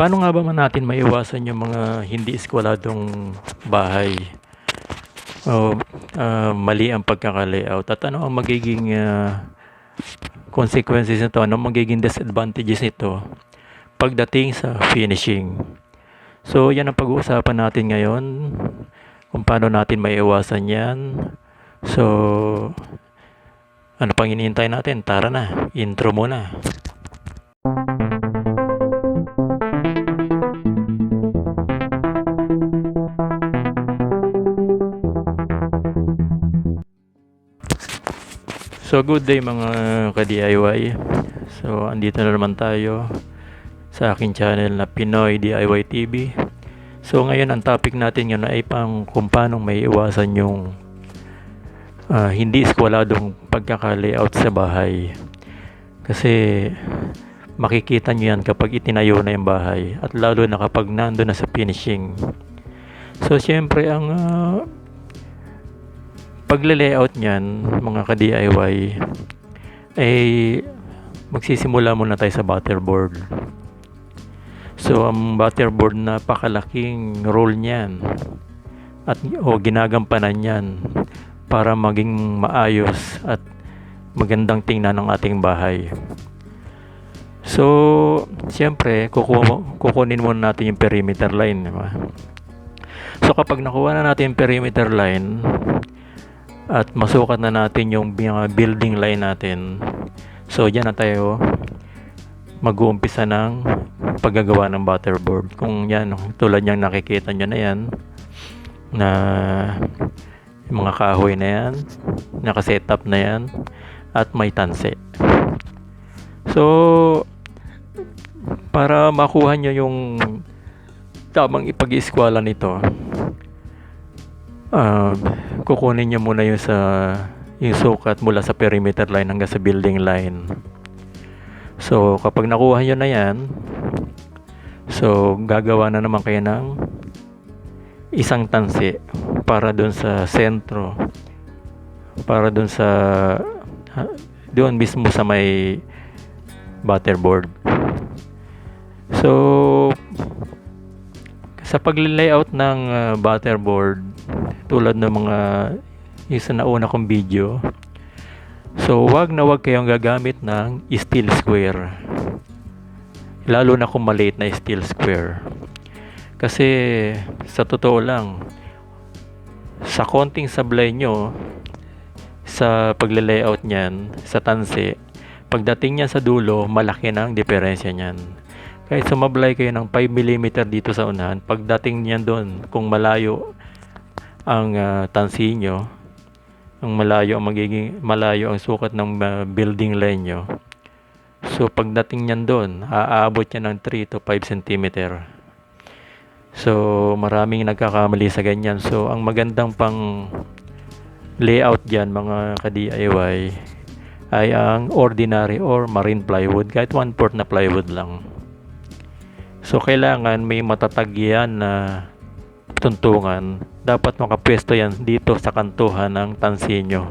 Paano nga ba man natin maiwasan yung mga hindi eskwaladong bahay? O ah, mali ang pagkaka-layout at ano ang magiging ah, consequences nito? Ano magiging disadvantages nito pagdating sa finishing? So, yan ang pag-uusapan natin ngayon kung paano natin maiwasan yan. So, ano pang hinihintay natin? Tara na, intro muna. So good day mga ka-DIY. So andito na naman tayo sa aking channel na Pinoy DIY TV. So ngayon ang topic natin ngayon ay pang kung paano may iwasan yung ah, hindi eskwaladong pagkaka-layout sa bahay. Kasi makikita nyo yan kapag itinayo na yung bahay at lalo na kapag nando na sa finishing. So syempre ang ah, pagle-layout niyan, mga ka-DIY, ay magsisimula muna tayo sa butterboard. So, ang butterboard napakalaking role niyan at o ginagampanan niyan para maging maayos at magandang tingnan ng ating bahay. So, siyempre, kuku- kukunin muna natin yung perimeter line. Di ba? So, kapag nakuha na natin yung perimeter line, at masukat na natin yung mga building line natin. So, dyan na tayo mag-uumpisa ng paggagawa ng butterboard. Kung yan, tulad niyang nakikita nyo na yan, na mga kahoy na yan, nakasetup na yan, at may tanse. So, para makuha nyo yung tamang ipag-eskwala nito, ah kukunin niyo muna yung sa yung sukat mula sa perimeter line hanggang sa building line. So, kapag nakuha niyo na yan, so, gagawa na naman kayo ng isang tansi para doon sa sentro. Para doon sa doon mismo sa may butterboard. So, sa pag-layout ng uh, butterboard, tulad ng mga yung sa nauna kong video, so wag na wag kayong gagamit ng steel square. Lalo na kung maliit na steel square. Kasi sa totoo lang, sa konting sablay nyo, sa pagle-layout niyan, sa tansi, pagdating niya sa dulo, malaki na ang diferensya niyan. Kahit sumablay kayo ng 5mm dito sa unahan, pagdating niyan doon, kung malayo ang ah, tansi ang malayo ang magiging malayo ang sukat ng ah, building line nyo. So pagdating niyan doon, aabot yan ng 3 to 5 cm. So maraming nagkakamali sa ganyan. So ang magandang pang layout diyan mga ka-DIY ay ang ordinary or marine plywood kahit 1 4 na plywood lang. So kailangan may matatag yan na tuntungan. Dapat makapwesto yan dito sa kantuhan ng tansi nyo.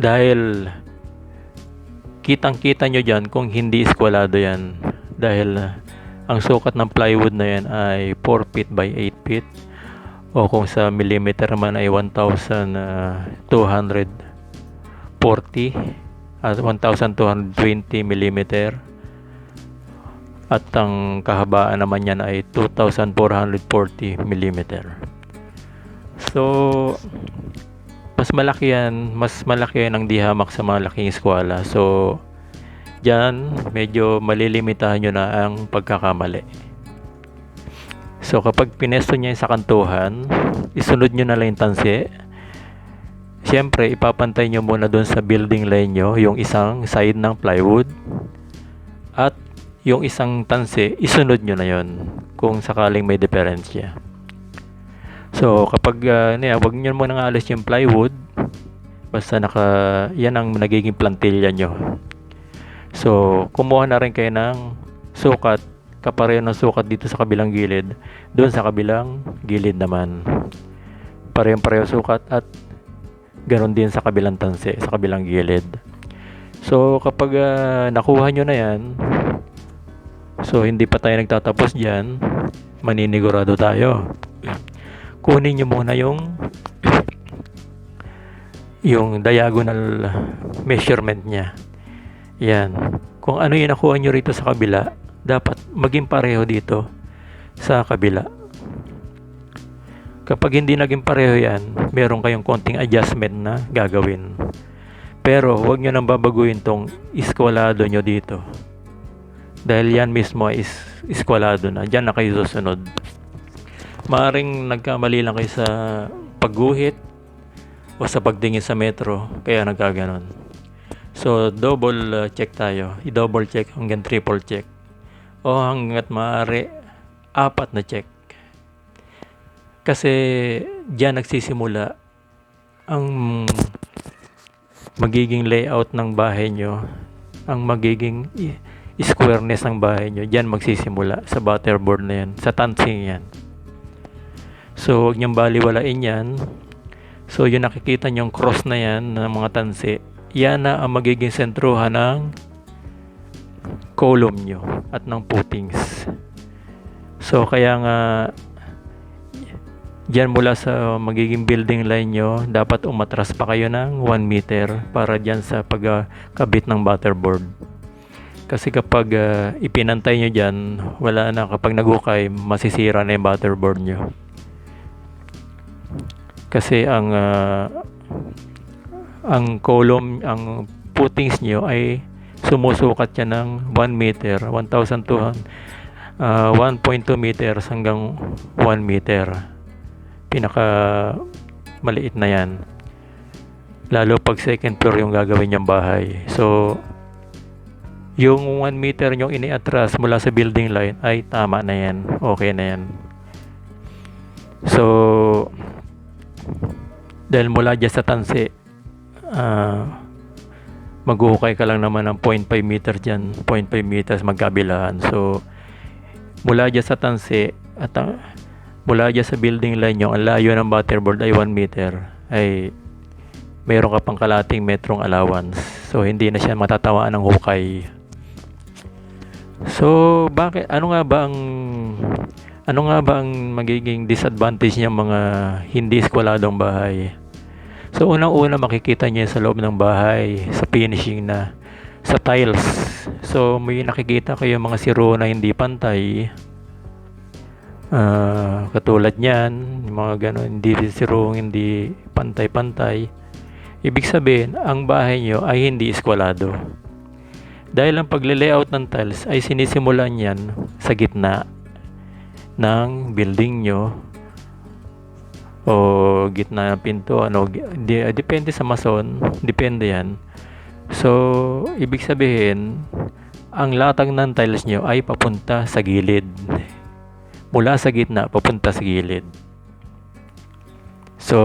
Dahil kitang kita nyo dyan kung hindi eskwalado yan. Dahil ang sukat ng plywood na yan ay 4 feet by 8 feet. O kung sa millimeter man ay 1,240 at 1,220 millimeter at ang kahabaan naman niyan ay 2,440 mm. So, mas malaki yan, mas malaki yan ang dihamak sa mga laking eskwela. So, dyan, medyo malilimitahan nyo na ang pagkakamali. So, kapag pinesto niya sa kantuhan, isunod nyo na lang yung tansi. Siyempre, ipapantay nyo muna doon sa building line nyo, yung isang side ng plywood. At yung isang tansi, isunod nyo na yon kung sakaling may diferensya. So, kapag uh, niya, wag nyo muna nga alis yung plywood, basta naka, yan ang nagiging plantilla nyo. So, kumuha na rin kayo ng sukat, kapareho ng sukat dito sa kabilang gilid, doon sa kabilang gilid naman. Parehong-pareho sukat at ganon din sa kabilang tansi, sa kabilang gilid. So, kapag uh, nakuha nyo na yan, So hindi pa tayo nagtatapos dyan, maninigurado tayo. Kunin nyo muna yung yung diagonal measurement niya. Yan. Kung ano yung nakuha nyo rito sa kabila, dapat maging pareho dito sa kabila. Kapag hindi naging pareho yan, meron kayong konting adjustment na gagawin. Pero huwag nyo nang babaguhin tong iskwalado nyo dito. Dahil yan mismo is iskwalado na. Diyan na kayo susunod. Maaring nagkamali lang kayo sa pagguhit o sa pagtingin sa metro. Kaya nagkaganon. So, double uh, check tayo. I-double check hanggang triple check. O hanggat maaari, apat na check. Kasi diyan nagsisimula ang magiging layout ng bahay nyo, ang magiging squareness ng bahay nyo, diyan magsisimula sa butterboard na yan, sa tansing yan. So, huwag niyong baliwalain yan. So, yung nakikita niyong cross na yan ng mga tansi, yan na ang magiging sentruhan ng column nyo at ng footings. So, kaya nga, Diyan mula sa magiging building line nyo, dapat umatras pa kayo ng 1 meter para diyan sa pagkabit ng butterboard. Kasi kapag uh, ipinantay nyo dyan, wala na. Kapag nagukay, masisira na yung butterboard nyo. Kasi ang uh, ang column, ang footings nyo ay sumusukat yan ng 1 meter, 1,200, uh, 1.2 meters hanggang 1 meter. Pinaka maliit na yan. Lalo pag second floor yung gagawin niyang bahay. So yung 1 meter nyo iniatras mula sa building line ay tama na yan okay na yan so dahil mula dyan sa tansi uh, maghuhukay ka lang naman ng 0.5 meters dyan 0.5 meters magkabilaan so mula dyan sa tansi at uh, mula dyan sa building line nyo, ang layo ng butterboard ay 1 meter, ay mayroon ka pang kalating metrong allowance. So, hindi na siya matatawaan ng hukay. So, bakit, ano nga ba ang, ano nga ba ang magiging disadvantage niya mga hindi eskwaladong bahay? So, unang-una makikita niya sa loob ng bahay, sa finishing na, sa tiles. So, may nakikita kayo mga siro na hindi pantay Uh, katulad niyan, mga ganun, hindi sirong, hindi pantay-pantay. Ibig sabihin, ang bahay nyo ay hindi eskwalado. Dahil ang pagle-layout ng tiles ay sinisimulan yan sa gitna ng building nyo o gitna ng pinto ano di, depende sa mason depende yan so ibig sabihin ang latag ng tiles nyo ay papunta sa gilid mula sa gitna papunta sa gilid. So,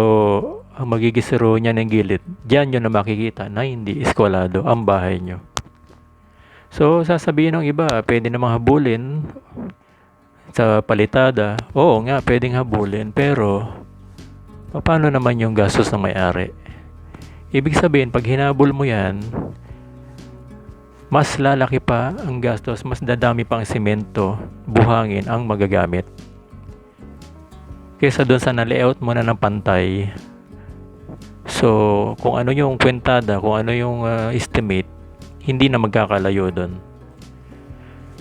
ang magigisiro niya ng gilid, diyan nyo na makikita na hindi eskwalado ang bahay nyo. So, sasabihin ng iba, pwede namang habulin sa palitada. Oo nga, pwedeng habulin, pero paano naman yung gastos ng may-ari? Ibig sabihin, pag hinabol mo yan, mas lalaki pa ang gastos, mas dadami pang semento, buhangin ang magagamit. Kesa doon sa na-layout mo na ng pantay. So, kung ano yung kwentada, kung ano yung uh, estimate, hindi na magkakalayo doon.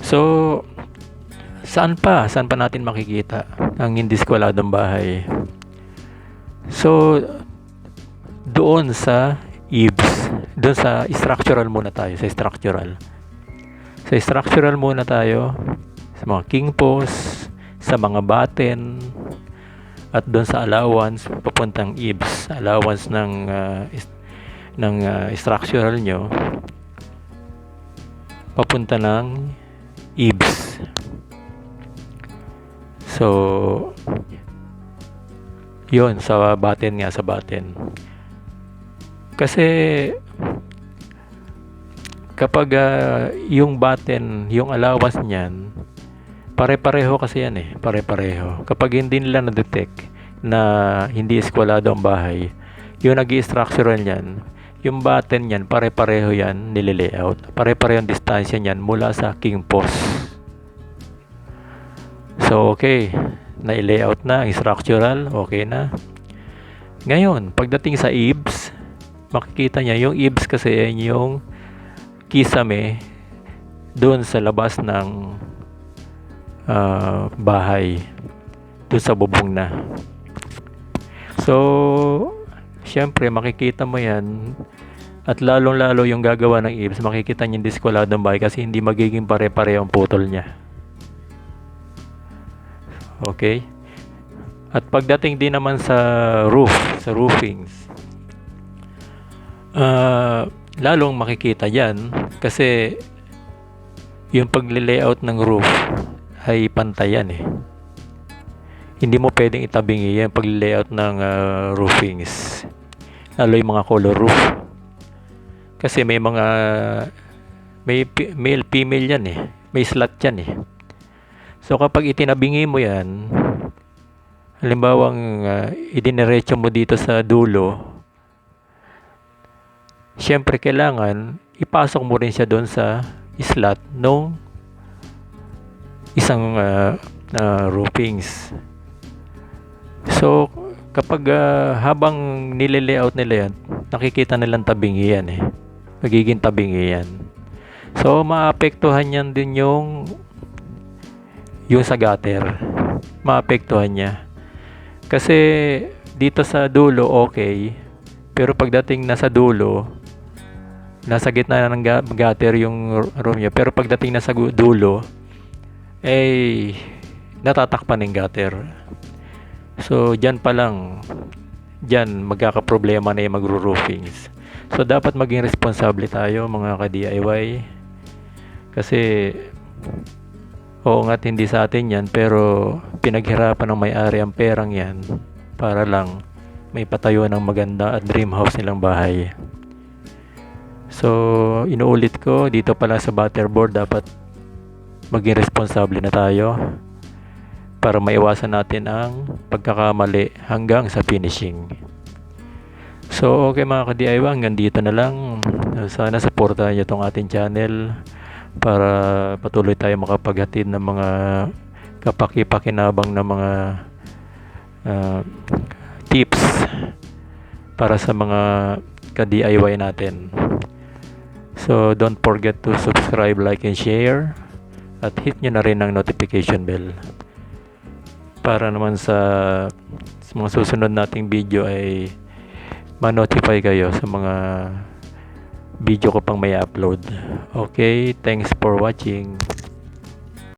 So, saan pa? Saan pa natin makikita ang hindi skwaladong bahay? So, doon sa eaves. Doon sa structural muna tayo, sa structural. Sa structural muna tayo, sa mga king post, sa mga batten, at doon sa allowance, papuntang eaves, allowance ng uh, ng uh, structural nyo, papunta ng eaves. So, yon sa batten nga, sa batten. Kasi kapag uh, yung button, yung allowance niyan, pare-pareho kasi yan eh, pare-pareho. Kapag hindi nila na-detect na hindi eskwalado ang bahay, yung nag structural niyan, yung button niyan, pare-pareho yan nililayout. Pare-pareho yung distansya niyan mula sa king post So, okay. Na-layout na, ang structural, okay na. Ngayon, pagdating sa eaves, makikita niya yung eaves kasi yan yung kisame doon sa labas ng ah, bahay. Doon sa bubong na. So, syempre makikita mo yan at lalong-lalo yung gagawa ng eaves, makikita niyo yung diskuladong bahay kasi hindi magiging pare-pare ang putol niya. Okay? At pagdating din naman sa roof, sa roofings, ah, lalong makikita yan kasi yung pag-layout ng roof ay pantayan eh. Hindi mo pwedeng itabingi yan pag-layout ng ah, roofings. Yung mga color roof. Kasi may mga may male female yan eh. May slot yan eh. So kapag itinabingi mo yan, halimbawang uh, idiniretso mo dito sa dulo, syempre kailangan ipasok mo rin siya doon sa slot nung isang uh, uh, roofings. So kapag uh, habang nile-layout nila yan, nakikita nilang tabingi yan eh. Magiging tabingi yan. So maapektuhan yan din yung yung sa gutter. Maapektuhan niya. Kasi dito sa dulo okay, pero pagdating nasa dulo, nasa gitna na ng gutter yung room niya. Pero pagdating nasa gu- dulo, eh natatakpan ng gutter. So, dyan pa lang, dyan magkakaproblema na yung magro-roofings. So, dapat maging responsable tayo mga ka-DIY. Kasi, oo nga't hindi sa atin yan, pero pinaghirapan ng may-ari ang perang yan para lang may patayo ng maganda at dream house nilang bahay. So, inuulit ko, dito pala sa butterboard dapat maging responsable na tayo para maiwasan natin ang pagkakamali hanggang sa finishing. So, okay mga ka-DIY, hanggang dito na lang. Sana supportahan niyo tong ating channel para patuloy tayo makapaghatid ng mga kapaki-pakinabang na mga ah, tips para sa mga ka-DIY natin. So, don't forget to subscribe, like, and share. At hit nyo na rin ang notification bell para naman sa, sa mga susunod nating video ay ma-notify kayo sa mga video ko pang may upload. Okay, thanks for watching.